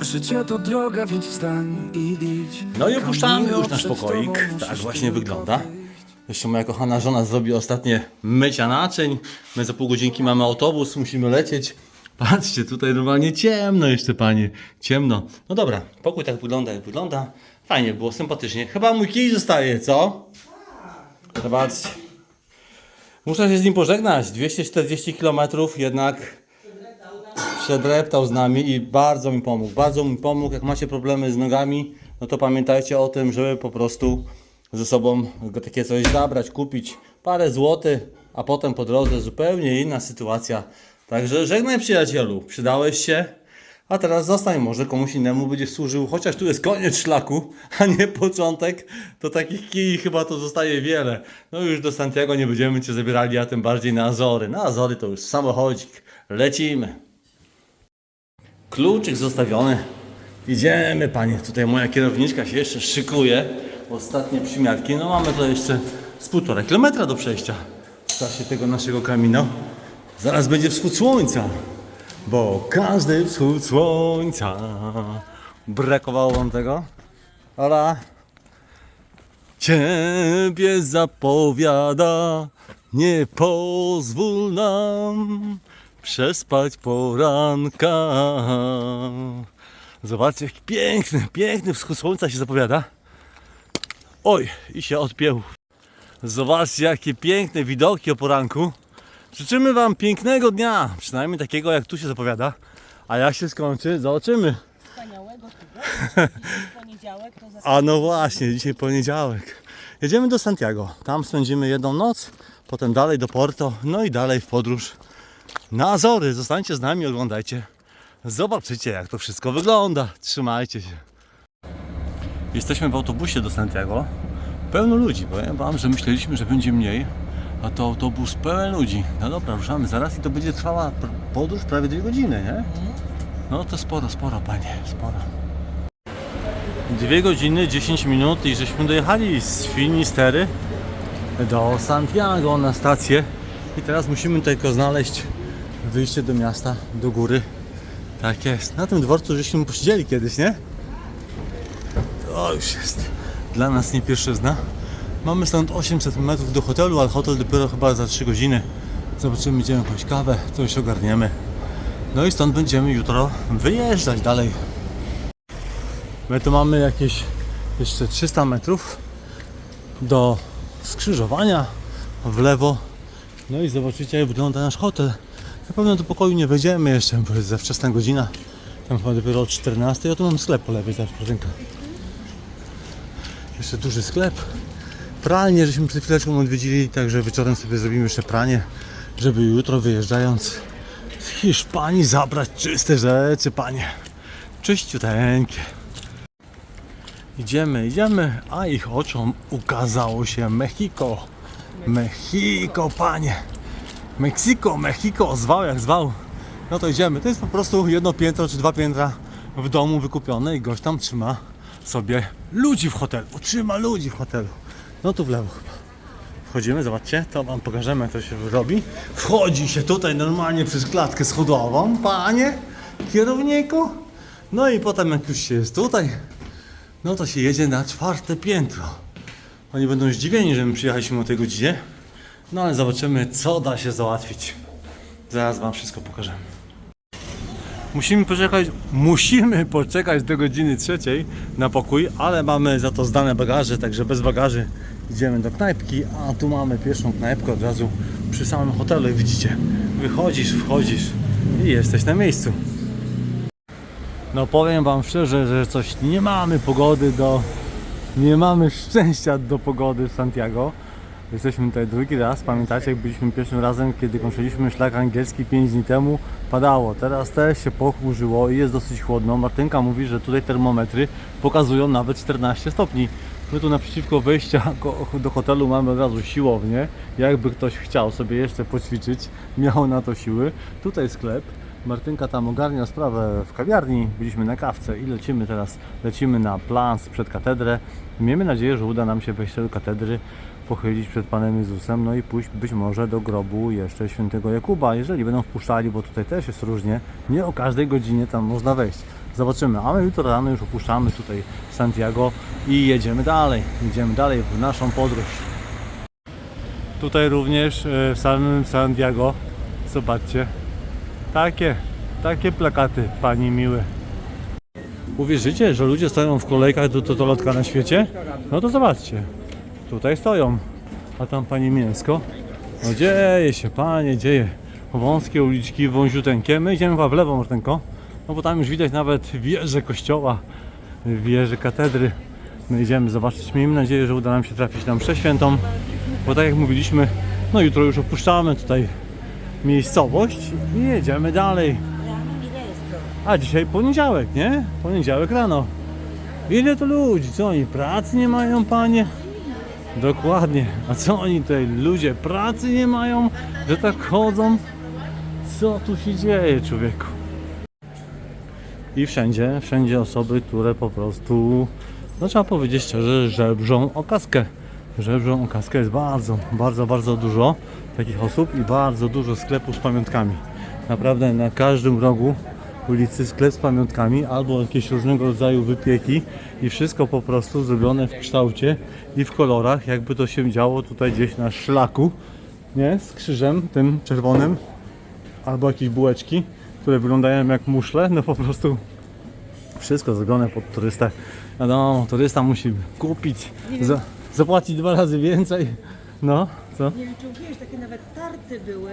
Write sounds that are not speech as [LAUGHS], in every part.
Życie to droga, więc wstań i idź No i opuszczamy już nasz pokoik. Tak właśnie wygląda. Jeszcze moja kochana żona zrobi ostatnie mycia naczyń. My za pół godzinki mamy autobus, musimy lecieć. Patrzcie, tutaj normalnie ciemno jeszcze, panie. Ciemno. No dobra, pokój tak wygląda, jak wygląda. Fajnie było, sympatycznie. Chyba mój kij zostaje, co? Zobaczcie. Muszę się z nim pożegnać. 240 km jednak przedreptał z nami i bardzo mi pomógł. Bardzo mi pomógł. Jak macie problemy z nogami, no to pamiętajcie o tym, żeby po prostu ze sobą takie coś zabrać, kupić parę złotych, a potem po drodze zupełnie inna sytuacja. Także żegnaj przyjacielu, przydałeś się, a teraz zostań, może komuś innemu będzie służył, chociaż tu jest koniec szlaku, a nie początek, to takich kij chyba to zostaje wiele. No już do Santiago nie będziemy Cię zabierali, a tym bardziej na Azory. Na Azory to już samochodzik, lecimy. Kluczyk zostawiony. Idziemy, panie. Tutaj moja kierowniczka się jeszcze szykuje. Ostatnie przymiarki. No mamy tutaj jeszcze z półtora kilometra do przejścia w czasie tego naszego kamino. Zaraz będzie wschód słońca, bo każdy wschód słońca. Brakowało wam tego? Ola. Ciebie zapowiada, nie pozwól nam przespać poranka. Zobaczcie, jaki piękny, piękny wschód słońca się zapowiada. Oj, i się odpiął. Zobaczcie, jakie piękne widoki o poranku. Życzymy Wam pięknego dnia, przynajmniej takiego, jak tu się zapowiada. A jak się skończy, zobaczymy. wspaniałego tygodnia. Poniedziałek to A no właśnie, dzisiaj poniedziałek. Jedziemy do Santiago. Tam spędzimy jedną noc, potem dalej do Porto, no i dalej w podróż na Azory. Zostańcie z nami, oglądajcie. Zobaczycie, jak to wszystko wygląda. Trzymajcie się. Jesteśmy w autobusie do Santiago. Pełno ludzi. Powiem Wam, że myśleliśmy, że będzie mniej, a to autobus pełen ludzi. No dobra, ruszamy zaraz i to będzie trwała podróż prawie dwie godziny, nie? No to sporo, sporo, panie, sporo. Dwie godziny, 10 minut i żeśmy dojechali z Finistery do Santiago na stację i teraz musimy tylko znaleźć wyjście do miasta, do góry. Tak jest. Na tym dworcu żeśmy posiedzieli kiedyś, nie? To już jest dla nas nie pierwszyzna. Mamy stąd 800 metrów do hotelu, ale hotel dopiero chyba za 3 godziny. Zobaczymy, idziemy jakąś kawę, coś ogarniemy. No i stąd będziemy jutro wyjeżdżać dalej. My tu mamy jakieś jeszcze 300 metrów do skrzyżowania w lewo. No i zobaczycie jak wygląda nasz hotel. Na pewno do pokoju nie wejdziemy jeszcze, bo jest za wczesna godzina. Tam chyba dopiero o 14. Ja tu mam sklep po lewej, zaraz. Jeszcze duży sklep. Pralnię żeśmy przed chwileczką odwiedzili, także wieczorem sobie zrobimy jeszcze pranie, żeby jutro wyjeżdżając z Hiszpanii zabrać czyste rzeczy, panie. Czyściuteńkie. Idziemy, idziemy, a ich oczom ukazało się Mexico. Mexico, panie. Mexico, Mexico, zwał jak zwał. No to idziemy. To jest po prostu jedno piętro czy dwa piętra w domu wykupione i gość tam trzyma sobie ludzi w hotelu. Trzyma ludzi w hotelu. No tu w lewo chyba. Wchodzimy, zobaczcie, to wam pokażemy to się robi. Wchodzi się tutaj normalnie przez klatkę schodową, panie, kierowniku. No i potem jak już się jest tutaj, no to się jedzie na czwarte piętro. Oni będą zdziwieni, że my przyjechaliśmy o tej godzinie. No ale zobaczymy, co da się załatwić. Zaraz wam wszystko pokażemy. Musimy poczekać, musimy poczekać do godziny trzeciej na pokój, ale mamy za to zdane bagaże, także bez bagaży idziemy do knajpki, a tu mamy pierwszą knajpkę od razu przy samym hotelu widzicie, wychodzisz, wchodzisz i jesteś na miejscu. No powiem wam szczerze, że coś nie mamy pogody do, nie mamy szczęścia do pogody w Santiago. Jesteśmy tutaj drugi raz. Pamiętacie, jak byliśmy pierwszym razem, kiedy kończyliśmy szlak angielski 5 dni temu, padało. Teraz też się pochmurzyło i jest dosyć chłodno. Martynka mówi, że tutaj termometry pokazują nawet 14 stopni. My tu naprzeciwko wejścia do hotelu mamy od razu siłownię. Jakby ktoś chciał sobie jeszcze poćwiczyć, miał na to siły. Tutaj sklep. Martynka tam ogarnia sprawę w kawiarni, byliśmy na kawce i lecimy teraz, lecimy na plans przed katedrę. Miejmy nadzieję, że uda nam się wejść do katedry, pochylić przed Panem Jezusem, no i pójść być może do grobu jeszcze świętego Jakuba, jeżeli będą wpuszczali, bo tutaj też jest różnie, nie o każdej godzinie tam można wejść. Zobaczymy, a my jutro rano już opuszczamy tutaj Santiago i jedziemy dalej. Jedziemy dalej w naszą podróż. Tutaj również e, w samym Santiago, zobaczcie, takie, takie plakaty, pani miły. Uwierzycie, że ludzie stoją w kolejkach do totolotka na świecie? No to zobaczcie, tutaj stoją, a tam pani mięsko. No dzieje się, panie, dzieje. Wąskie uliczki, wąziuteńkie. My idziemy w lewo, Martenko. No bo tam już widać nawet wieże kościoła, wieże katedry. My idziemy zobaczyć. Miejmy nadzieję, że uda nam się trafić na mszę świętą. Bo tak jak mówiliśmy, no jutro już opuszczamy tutaj miejscowość i jedziemy dalej. A dzisiaj poniedziałek, nie? Poniedziałek rano. Ile to ludzi? Co oni pracy nie mają, panie? Dokładnie. A co oni tutaj, ludzie, pracy nie mają, że tak chodzą? Co tu się dzieje, człowieku? I wszędzie, wszędzie osoby, które po prostu, no trzeba powiedzieć szczerze, żebrzą o kaskę. Żebrzą o kaskę jest bardzo, bardzo, bardzo dużo takich osób i bardzo dużo sklepów z pamiątkami. Naprawdę na każdym rogu ulicy sklep z pamiątkami albo jakieś różnego rodzaju wypieki i wszystko po prostu zrobione w kształcie i w kolorach, jakby to się działo tutaj gdzieś na szlaku, nie? Z krzyżem tym czerwonym albo jakieś bułeczki, które wyglądają jak muszle, no po prostu wszystko zrobione pod turystę. Wiadomo, turysta musi kupić, za, zapłacić dwa razy więcej. No, co? Nie wiem, czy wiesz, takie nawet tarty były.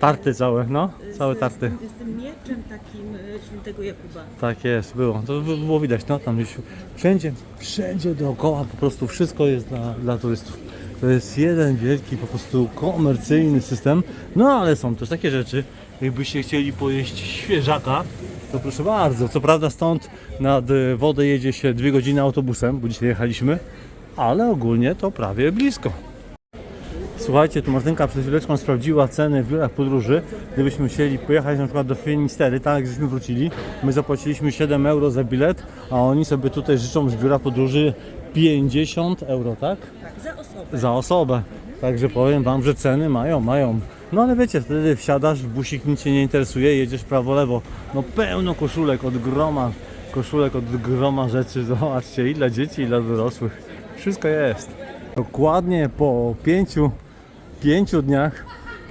Tarty całe, no, całe z, tarty. Z, tym- mieczem takim e, świętego Jakuba. Tak jest, było. To by- było widać, no tam gdzieś wszędzie, wszędzie dookoła po prostu wszystko jest dla, dla turystów. To jest jeden wielki po prostu komercyjny system. No ale są też takie rzeczy, jakbyście chcieli pojeść świeżaka, to proszę bardzo. Co prawda stąd nad wodę jedzie się dwie godziny autobusem, bo dzisiaj jechaliśmy, ale ogólnie to prawie blisko. Słuchajcie, tu Martynka przed chwileczką sprawdziła ceny w biurach podróży. Gdybyśmy chcieli pojechać na przykład do Finistery, tak jak żeśmy wrócili, my zapłaciliśmy 7 euro za bilet, a oni sobie tutaj życzą z biura podróży 50 euro, tak? Tak, za osobę. Za osobę. Także powiem Wam, że ceny mają, mają. No ale wiecie, wtedy wsiadasz, busik nic Cię nie interesuje, jedziesz prawo, lewo. No pełno koszulek od groma, koszulek od groma rzeczy. Zobaczcie, ile dzieci, ile dorosłych. Wszystko jest. Dokładnie po pięciu, pięciu dniach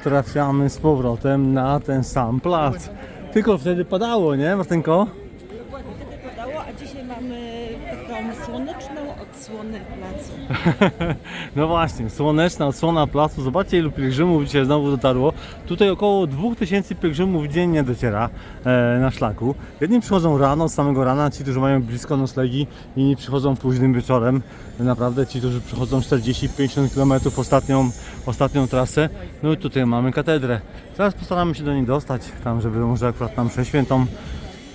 trafiamy z powrotem na ten sam plac. Tylko wtedy padało, nie Martynko? Dokładnie wtedy padało, a dzisiaj mamy taką słoneczną odsłonę placu. [LAUGHS] No właśnie, słoneczna odsłona placu. Zobaczcie ilu pielgrzymów dzisiaj znowu dotarło. Tutaj około 2000 pielgrzymów dziennie dociera e, na szlaku. Jedni przychodzą rano, z samego rana, ci, którzy mają blisko noclegi, inni przychodzą późnym wieczorem. Naprawdę ci, którzy przychodzą 40-50 km ostatnią, ostatnią trasę. No i tutaj mamy katedrę. Teraz postaramy się do niej dostać, tam żeby może akurat tam przeświętą.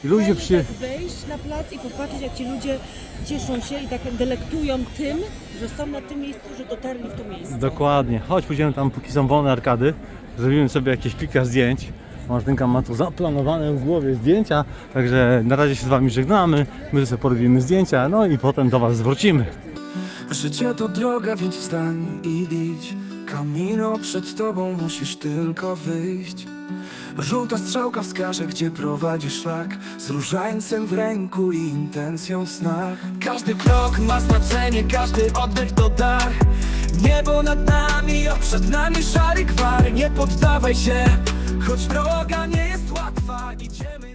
I ludzie przy... Wejść na plac i popatrzeć, jak ci ludzie cieszą się i tak delektują tym, że są na tym miejscu, że dotarli w to miejsce. Dokładnie. Chodź, pójdziemy tam, póki są wolne arkady. Zrobimy sobie jakieś kilka zdjęć. Martynka ma tu zaplanowane w głowie zdjęcia, także na razie się z Wami żegnamy. My sobie porobimy zdjęcia, no i potem do Was wrócimy. Życie to droga, więc wstań i idź Kamino przed tobą musisz tylko wyjść Żółta strzałka wskaże, gdzie prowadzi szlak Z różańcem w ręku i intencją w snach. Każdy krok ma znaczenie, każdy oddech to dar. Niebo nad nami, a przed nami szary gwar Nie poddawaj się, choć droga nie jest łatwa. Idziemy.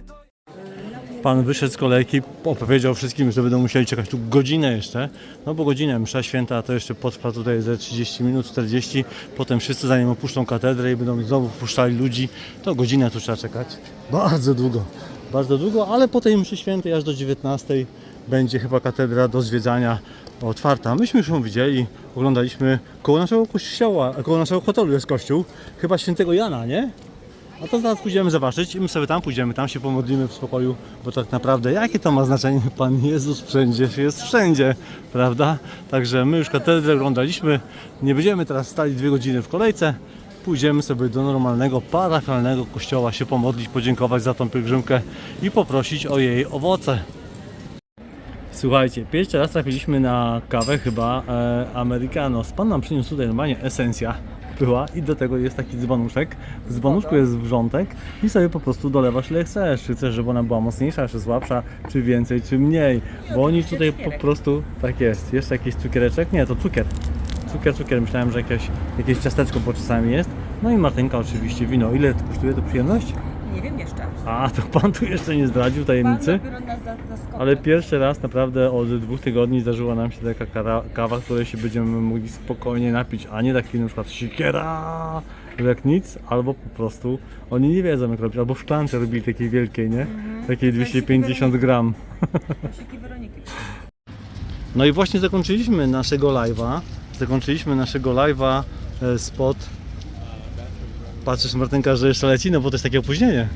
Pan wyszedł z kolejki, opowiedział wszystkim, że będą musieli czekać tu godzinę jeszcze. No bo godzinę msza święta to jeszcze potrwa tutaj ze 30 minut, 40. Potem wszyscy zanim opuszczą katedrę i będą znowu wpuszczali ludzi, to godzinę tu trzeba czekać. Bardzo długo, bardzo długo, ale po tej mszy świętej aż do 19 będzie chyba katedra do zwiedzania otwarta. Myśmy już ją widzieli, oglądaliśmy koło naszego kościoła, koło naszego hotelu jest kościół, chyba świętego Jana, nie? A to zaraz pójdziemy zobaczyć i my sobie tam pójdziemy, tam się pomodlimy w spokoju, bo tak naprawdę jakie to ma znaczenie? [LAUGHS] Pan Jezus wszędzie jest wszędzie, prawda? Także my już katedrę oglądaliśmy, nie będziemy teraz stali dwie godziny w kolejce, pójdziemy sobie do normalnego, parafialnego kościoła się pomodlić, podziękować za tą pielgrzymkę i poprosić o jej owoce. Słuchajcie, pierwszy raz trafiliśmy na kawę chyba e, americano. Pan nam przyniósł tutaj normalnie esencja. Była i do tego jest taki dzbanuszek. W dzbanuszku jest wrzątek i sobie po prostu dolewasz ile chcesz. Czy chcesz, żeby ona była mocniejsza, czy słabsza, czy więcej, czy mniej. Bo oni tutaj po prostu, tak jest. Jeszcze jakiś cukiereczek? Nie, to cukier. Cukier, cukier. Myślałem, że jakieś, jakieś ciasteczko po czasami jest. No i Martynka oczywiście wino. Ile kosztuje to przyjemność? Nie wiem jeszcze. A, to pan tu jeszcze nie zdradził tajemnicy. dopiero nas za- zaskoczył. Ale pierwszy raz naprawdę od dwóch tygodni zdarzyła nam się taka kara, kawa, której się będziemy mogli spokojnie napić, a nie taki na przykład siekiera, że jak nic, albo po prostu oni nie wiedzą jak robić, albo w szklance robili takiej wielkiej, nie? Takiej 250 gram. Kosiki Weroniki. No i właśnie zakończyliśmy naszego live'a. Zakończyliśmy naszego live'a e, spod. Patrzysz Martynka, że jeszcze leci, no bo to jest takie opóźnienie.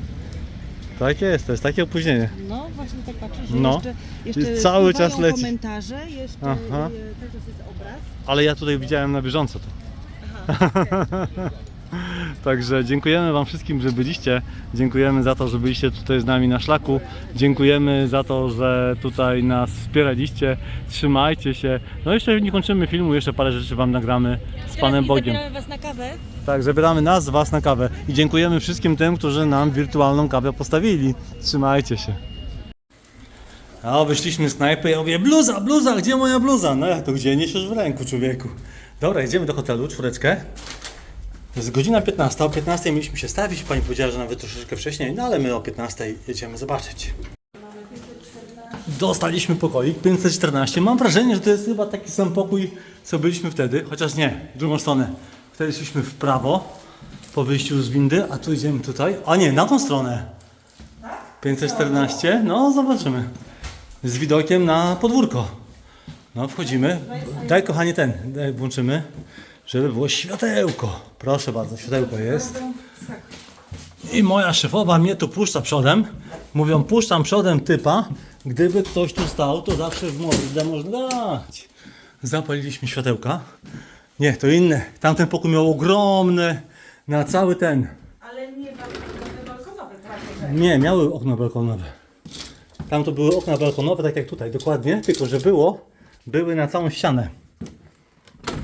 Tak jest, to jest takie opóźnienie. No właśnie tak patrzę, że No. jeszcze, jeszcze cały czas leci. komentarze, jeszcze Aha. e, cały czas jest obraz. Ale ja tutaj widziałem na bieżąco to. [LAUGHS] Także dziękujemy Wam wszystkim, że byliście. Dziękujemy za to, że byliście tutaj z nami na szlaku. Dziękujemy za to, że tutaj nas wspieraliście. Trzymajcie się. No jeszcze nie kończymy filmu, jeszcze parę rzeczy Wam nagramy z Panem Bogiem. Zabieramy Was na kawę. Tak, zabieramy nas, Was na kawę. I dziękujemy wszystkim tym, którzy nam wirtualną kawę postawili. Trzymajcie się. A wyszliśmy z knajpy, ja mówię, bluza, bluza, gdzie moja bluza? No jak to gdzie? Niesiesz w ręku, człowieku. Dobra, jedziemy do hotelu, czwóreczkę. Jest godzina 15, o 15 mieliśmy się stawić, pani powiedziała, że nawet troszeczkę wcześniej, no ale my o 15 jedziemy zobaczyć. Dostaliśmy pokoik 514. Mam wrażenie, że to jest chyba taki sam pokój, co byliśmy wtedy, chociaż nie, w drugą stronę. Wtedy szliśmy w prawo po wyjściu z windy, a tu idziemy tutaj. A nie, na tą stronę. 514, no zobaczymy. Z widokiem na podwórko. No wchodzimy. Daj kochanie ten, daj, włączymy, żeby było światełko. Proszę bardzo, światełko jest. I moja szefowa mnie tu puszcza przodem. Mówią, puszczam przodem typa. Gdyby ktoś tu stał, to zawsze w mordę można dać. Zapaliliśmy światełka. Nie, to inne. Tamten pokój miał ogromne na cały ten. Ale nie balkonowe, Nie, miały okna balkonowe. Tam to były okna balkonowe, tak jak tutaj, dokładnie. Tylko, że było, były na całą ścianę.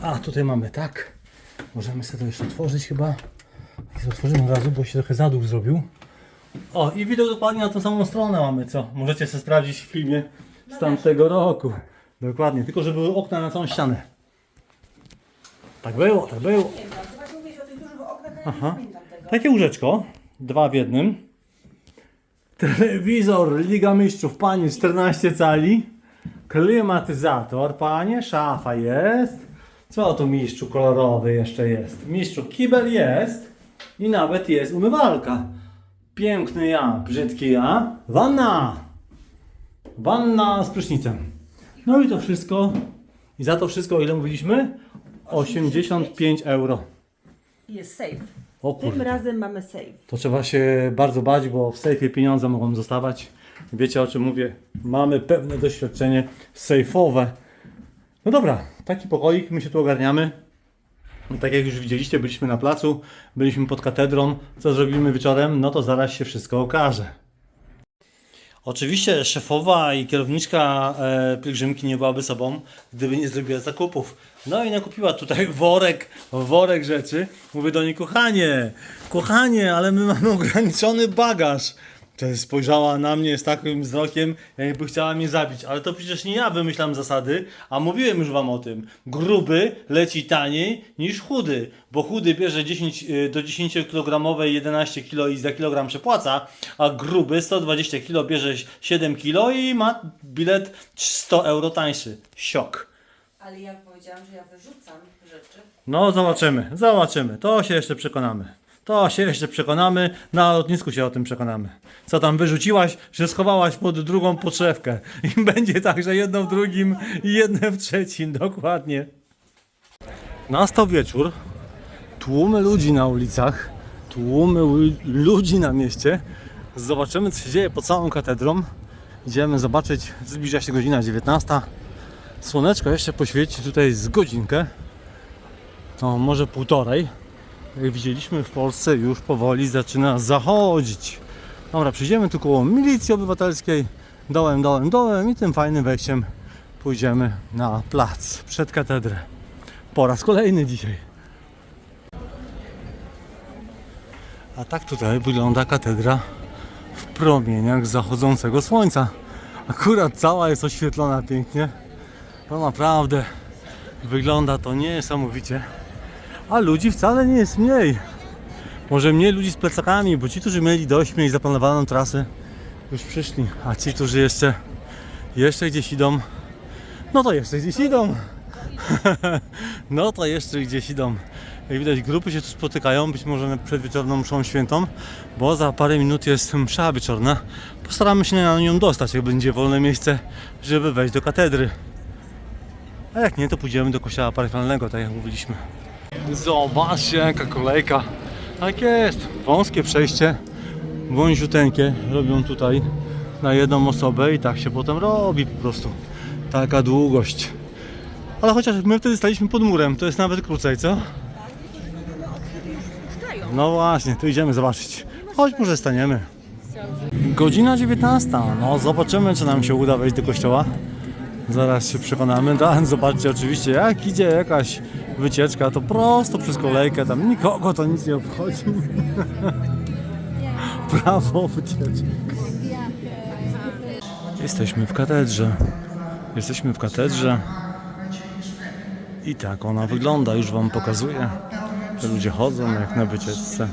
A, tutaj mamy tak. Możemy sobie to jeszcze otworzyć chyba. I otworzymy od razu, bo się trochę zadłuch zrobił. O, i widok dokładnie na tą samą stronę mamy, co? Możecie sobie sprawdzić w filmie z tamtego roku. Dokładnie, tylko że były okna na całą ścianę. Tak było, tak było. Aha. Takie łóżeczko, dwa w jednym. Telewizor Liga Mistrzów, panie, 14 cali. Klimatyzator, panie, szafa jest. Co tu mistrzu kolorowy jeszcze jest? Mistrzu kibel jest i nawet jest umywalka. Piękny ja, brzydki ja. Wanna! Wanna z prysznicem. No i to wszystko. I za to wszystko, o ile mówiliśmy? 85 euro. Jest safe. O Tym kurde. razem mamy safe. To trzeba się bardzo bać, bo w sejfie pieniądze mogą zostawać. Wiecie o czym mówię? Mamy pewne doświadczenie sejfowe. No dobra, taki pokoik, my się tu ogarniamy. Tak jak już widzieliście, byliśmy na placu, byliśmy pod katedrą. Co zrobimy wieczorem? No to zaraz się wszystko okaże. Oczywiście szefowa i kierowniczka e, pielgrzymki nie byłaby sobą, gdyby nie zrobiła zakupów. No i nakupiła tutaj worek, worek rzeczy. Mówię do niej, kochanie, kochanie, ale my mamy ograniczony bagaż. Spojrzała na mnie z takim wzrokiem, jakby chciała mnie zabić. Ale to przecież nie ja wymyślam zasady, a mówiłem już wam o tym. Gruby leci taniej niż chudy, bo chudy bierze 10, y, do 10 kg 11 kg i za kilogram przepłaca, a gruby 120 kg bierze 7 kg i ma bilet 100 euro tańszy. Siok. Ale ja powiedziałam, że ja wyrzucam rzeczy. No zobaczymy, zobaczymy. To się jeszcze przekonamy. To się jeszcze przekonamy. Na lotnisku się o tym przekonamy. Co tam wyrzuciłaś, że schowałaś pod drugą podszewkę. [LAUGHS] I będzie tak, że jedno w drugim i jedno w trzecim. Dokładnie. Nastał wieczór. Tłumy ludzi na ulicach. Tłumy lu- ludzi na mieście. Zobaczymy, co się dzieje pod całą katedrą. Idziemy zobaczyć. Zbliża się godzina 19. Słoneczko jeszcze poświeci tutaj z godzinkę. No, może półtorej. Jak widzieliśmy w Polsce już powoli zaczyna zachodzić. Dobra, przyjdziemy tu koło milicji obywatelskiej. Dołem, dołem, dołem i tym fajnym wejściem pójdziemy na plac przed katedrę. Po raz kolejny dzisiaj. A tak tutaj wygląda katedra w promieniach zachodzącego słońca. Akurat cała jest oświetlona pięknie. No naprawdę wygląda to niesamowicie. A ludzi wcale nie jest mniej. Może mniej ludzi z plecakami, bo ci, którzy mieli dość, mieli zaplanowaną trasę, już przyszli. A ci, którzy jeszcze, jeszcze gdzieś idą, no to jeszcze gdzieś idą. [LAUGHS] no to jeszcze gdzieś idą. Jak widać, grupy się tu spotykają, być może na przedwieczorną mszą świętą, bo za parę minut jest msza wieczorna. Postaramy się na nią dostać, jak będzie wolne miejsce, żeby wejść do katedry. A jak nie, to pójdziemy do kościoła parafialnego, tak jak mówiliśmy. Zobaczcie, jaka kolejka. Tak jest, wąskie przejście, wąziuteńkie robią tutaj na jedną osobę i tak się potem robi po prostu. Taka długość. Ale chociaż my wtedy staliśmy pod murem, to jest nawet krócej, co? No właśnie, tu idziemy zobaczyć. Chodź, może staniemy. Godzina 19. No, zobaczymy, czy nam się uda wejść do kościoła. Zaraz się przekonamy. Tak, zobaczcie, oczywiście, jak idzie jakaś wycieczka, to prosto przez kolejkę, tam nikogo to nic nie obchodzi. [LAUGHS] Prawo wycieczek. Jesteśmy w katedrze. Jesteśmy w katedrze. I tak ona wygląda, już Wam pokazuję. Ludzie chodzą jak na wycieczce.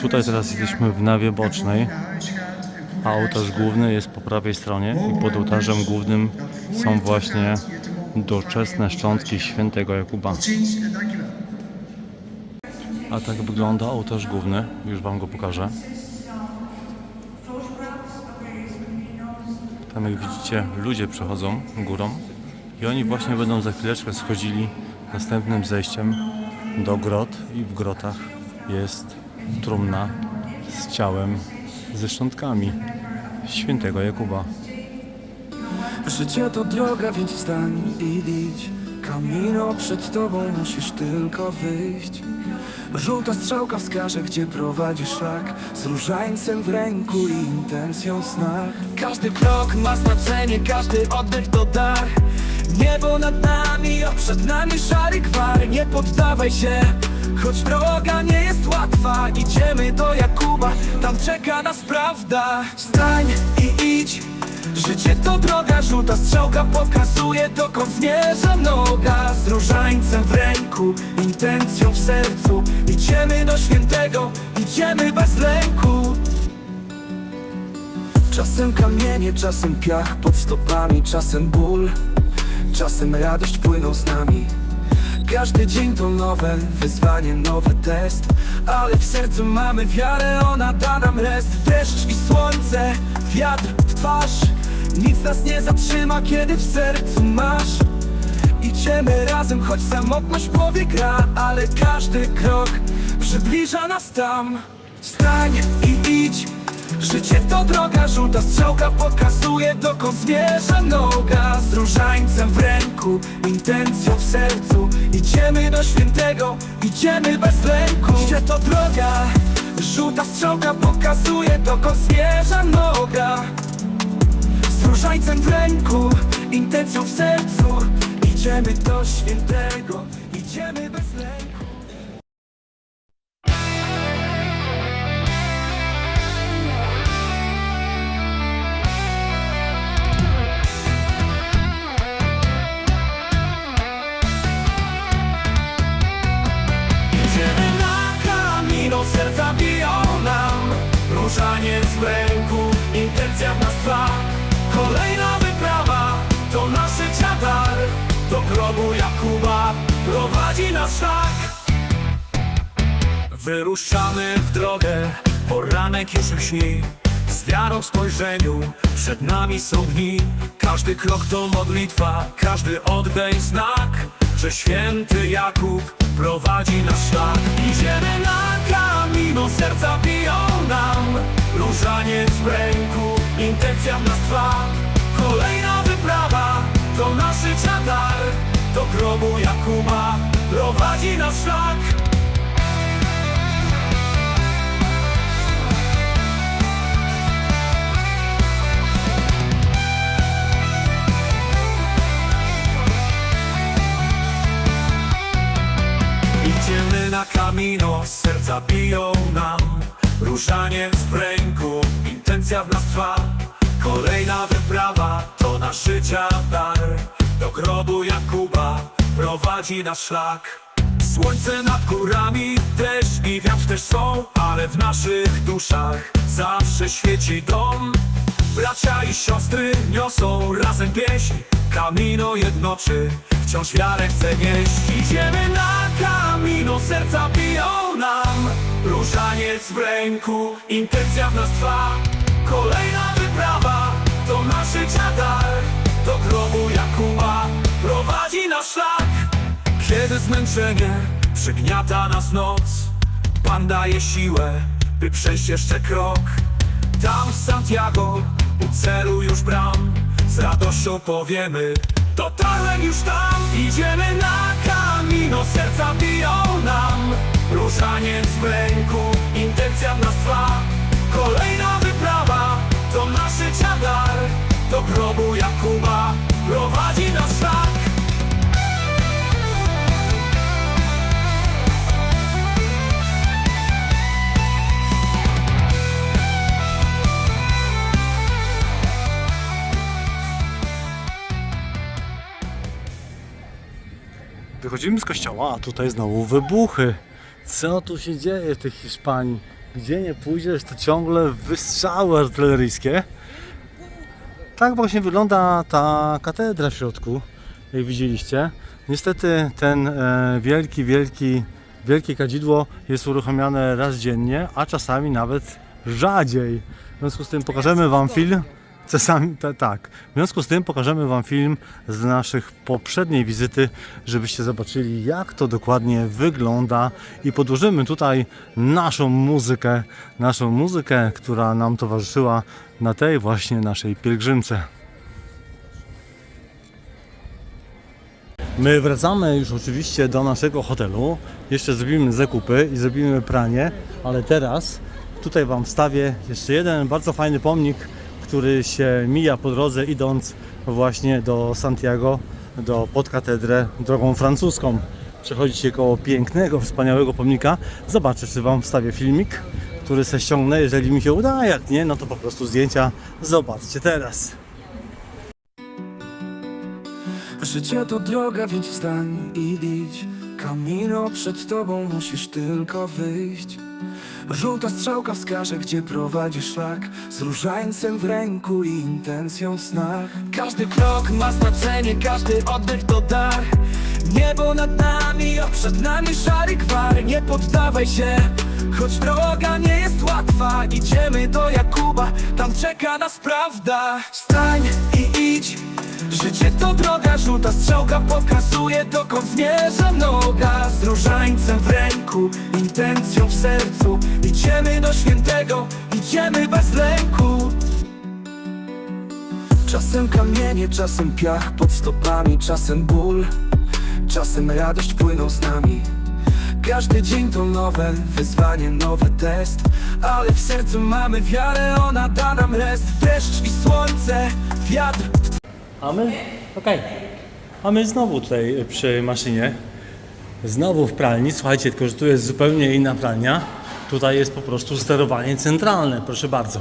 Tutaj teraz jesteśmy w nawie bocznej, a ołtarz główny jest po prawej stronie i pod ołtarzem głównym są właśnie doczesne szczątki świętego Jakuba. A tak wygląda ołtarz główny, już Wam go pokażę. Tam jak widzicie ludzie przechodzą górą i oni właśnie będą za chwileczkę schodzili następnym zejściem do grot i w grotach jest trumna z ciałem ze szczątkami świętego Jakuba. Życie to droga, więc wstań i idź. Kamino przed tobą musisz tylko wyjść. Żółta strzałka wskaże, gdzie prowadzi szlak. Z różańcem w ręku i intencją w snach. Każdy krok ma znaczenie, każdy oddech to dar. Niebo nad nami, a przed nami szary gwar. Nie poddawaj się, choć droga nie jest łatwa Idziemy do Jakuba, tam czeka nas prawda. Wstań i idź. Życie to droga, żółta strzałka pokazuje dokąd zmierza noga. Z różańcem w ręku, intencją w sercu. Idziemy do świętego, idziemy bez lęku. Czasem kamienie, czasem piach pod stopami Czasem ból, czasem radość płyną z nami każdy dzień to nowe wyzwanie, nowy test. Ale w sercu mamy wiarę, ona da nam rest. Deszcz i słońce, wiatr w twarz. Nic nas nie zatrzyma, kiedy w sercu masz. Idziemy razem, choć samotność powie gra. Ale każdy krok przybliża nas tam. Wstań Życie to droga, żółta strzałka pokazuje dokąd zmierza noga. Z różańcem w ręku, intencją w sercu. Idziemy do świętego, idziemy bez lęku. Życie to droga, żółta strzałka pokazuje dokąd zmierza noga. Z różańcem w ręku, intencją w sercu. Idziemy do świętego, Z wiarą w spojrzeniu, przed nami są dni. Każdy krok to modlitwa, każdy oddech znak Że święty Jakub prowadzi nas szlak. Idziemy na kamino, serca biją nam. Różaniec w ręku, intencja w nas trwa. Kolejna wyprawa, to nasz życia dar Do grobu Jakuba prowadzi nas szlak serca biją nam. Różaniec w ręku, intencja w nas trwa. Kolejna wyprawa to nasz życia dar. Do grobu Jakuba prowadzi nasz szlak. Słońce nad górami, deszcz i wiatr też są Ale w naszych duszach zawsze świeci dom. Bracia i siostry niosą razem pieśń Kamino jednoczy, wciąż wiarę chce nieść Idziemy na kamino, serca biją nam. Różaniec w ręku, intencja w nas trwa. Kolejna wyprawa, to nasz życia dar Do grobu Jakuba prowadzi nasz szlak. Kiedy zmęczenie przygniata nas noc Pan daje siłę, by przejść jeszcze krok. Tam w Santiago, u celu już bram. Z radością powiemy, dotarłem już tam. Idziemy na kamino, serca biją nam. Różaniec w ręku, intencja w nas trwa. Kolejna wyprawa, to nasz życia dar Do grobu Jakuba prowadzi nas szlak Wychodzimy z kościoła, a tutaj znowu wybuchy. Co tu się dzieje w tej Hiszpanii? Gdzie nie pójdziesz, to ciągle wystrzały artyleryjskie. Tak właśnie wygląda ta katedra w środku, jak widzieliście. Niestety ten e, wielki, wielki, wielkie kadzidło jest uruchamiane raz dziennie, a czasami nawet rzadziej. W związku z tym pokażemy Wam film. Czasami ta, tak. W związku z tym pokażemy Wam film z naszych poprzedniej wizyty, żebyście zobaczyli jak to dokładnie wygląda i podłożymy tutaj naszą muzykę, naszą muzykę, która nam towarzyszyła na tej właśnie naszej pielgrzymce. My wracamy już oczywiście do naszego hotelu. Jeszcze zrobimy zakupy i zrobimy pranie, ale teraz tutaj Wam wstawię jeszcze jeden bardzo fajny pomnik, który się mija po drodze idąc właśnie do Santiago, do podkatedrę drogą francuską. Przechodzicie koło pięknego, wspaniałego pomnika. Zobaczę, czy Wam wstawię filmik, który se ściągnę. Jeżeli mi się uda, a jak nie, no to po prostu zdjęcia zobaczcie teraz. Życie to droga, więc wstań i idź Kamino przed tobą musisz tylko wyjść. Żółta strzałka wskaże, gdzie prowadzi szlak. Z różańcem w ręku i intencją w snach. Każdy krok ma znaczenie, każdy oddech to dar. Niebo nad nami, a przed nami szary gwar Nie poddawaj się, choć droga nie jest łatwa. Idziemy do Jakuba, tam czeka nas prawda. Wstań i idź Życie to droga, żółta strzałka pokazuje dokąd zmierza noga Z różańcem w ręku, intencją w sercu. Idziemy do świętego, idziemy bez lęku. Czasem kamienie, czasem piach pod stopami Czasem ból, czasem radość płyną z nami. Każdy dzień to nowe wyzwanie, nowy test. Ale w sercu mamy wiarę, ona da nam rest. Deszcz i słońce, wiatr A my? Okej. A my znowu tutaj przy maszynie. Znowu w pralni. Słuchajcie, tylko że tu jest zupełnie inna pralnia. Tutaj jest po prostu sterowanie centralne, proszę bardzo.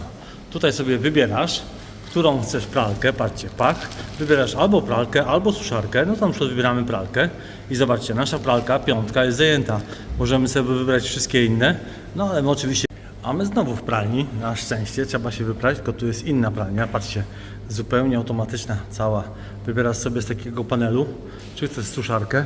Tutaj sobie wybierasz, którą chcesz pralkę, patrzcie, pak. Wybierasz albo pralkę, albo suszarkę. No na przykład wybieramy pralkę i zobaczcie, nasza pralka, piątka jest zajęta. Możemy sobie wybrać wszystkie inne, no ale my oczywiście a my znowu w pralni, na szczęście, trzeba się wyprać, tylko tu jest inna pralnia, patrzcie, zupełnie automatyczna cała. Wybierasz sobie z takiego panelu, czy chcesz suszarkę,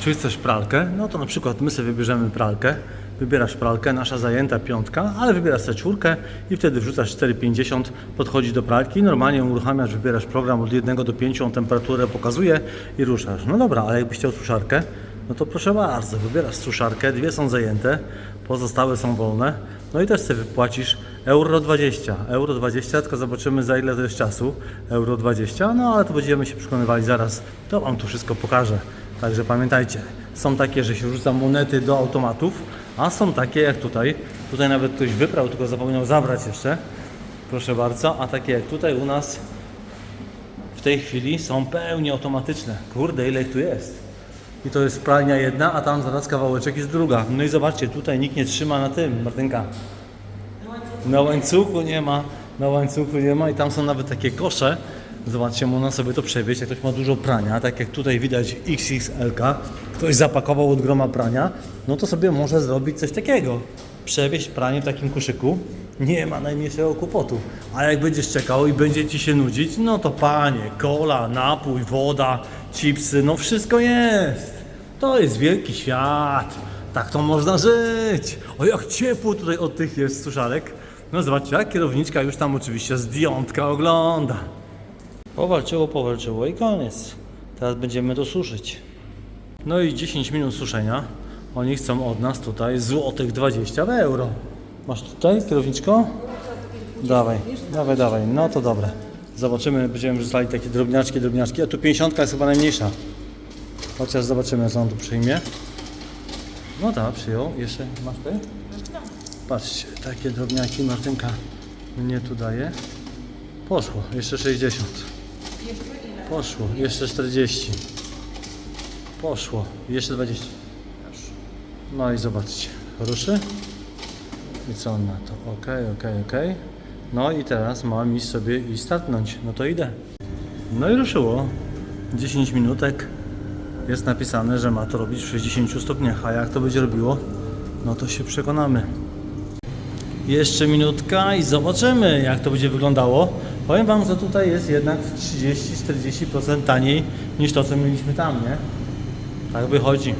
czy chcesz pralkę, no to na przykład my sobie wybierzemy pralkę, wybierasz pralkę, nasza zajęta piątka, ale wybierasz sobie czwórkę i wtedy wrzucasz 4,50, podchodzi do pralki, normalnie uruchamiasz, wybierasz program od 1 do 5, on temperaturę pokazuje i ruszasz. No dobra, ale jakbyś chciał suszarkę, no to proszę bardzo, wybierasz suszarkę, dwie są zajęte, pozostałe są wolne. No i też sobie wypłacisz euro 20. Euro 20, tylko zobaczymy za ile to jest czasu. Euro 20, no ale to będziemy się przekonywali zaraz. To Wam tu wszystko pokażę. Także pamiętajcie, są takie, że się rzuca monety do automatów, a są takie jak tutaj. Tutaj nawet ktoś wyprał, tylko zapomniał zabrać jeszcze. Proszę bardzo, a takie jak tutaj u nas w tej chwili są pełni automatyczne. Kurde, ile ich tu jest. I to jest pralnia jedna, a tam zaraz kawałeczek jest druga. No i zobaczcie, tutaj nikt nie trzyma na tym, Martynka. Na łańcuchu nie ma, na łańcuchu nie ma i tam są nawet takie kosze. Zobaczcie, można sobie to przewieźć, jak ktoś ma dużo prania, tak jak tutaj widać XXL, ktoś zapakował od groma prania, no to sobie może zrobić coś takiego. Przewieźć pranie w takim koszyku, nie ma najmniejszego kłopotu. A jak będziesz czekał i będzie ci się nudzić, no to panie, kola, napój, woda, chipsy, no wszystko jest. To jest wielki świat. Tak to można żyć. O jak ciepło tutaj od tych jest suszarek. No zobaczcie, jak kierowniczka już tam oczywiście zdjątka ogląda. Powalczyło, powalczyło i koniec. Teraz będziemy to suszyć. No i 10 minut suszenia. Oni chcą od nas tutaj złotych 20 euro. Masz tutaj kierowniczko? Dawaj, dawaj, dawaj. No to dobre. Zobaczymy, będziemy wrzucali takie drobniaczki, drobniaczki. A tu 50 jest chyba najmniejsza. Chociaż zobaczymy, co on tu przyjmie. No tak, przyjął. Jeszcze masz ty? Patrzcie, takie drobniaki Martynka mnie tu daje. Poszło, jeszcze 60. Poszło, jeszcze 40. Poszło, jeszcze 20. No i zobaczcie, ruszy. I co on na to? Ok, ok, ok. No i teraz mam iść sobie i startnąć. No to idę. No i ruszyło. 10 minutek. Jest napisane, że ma to robić w 60 stopniach, a jak to będzie robiło, no to się przekonamy. Jeszcze minutka i zobaczymy, jak to będzie wyglądało. Powiem Wam, że tutaj jest jednak 30-40% taniej niż to, co mieliśmy tam, nie? Tak wychodzi.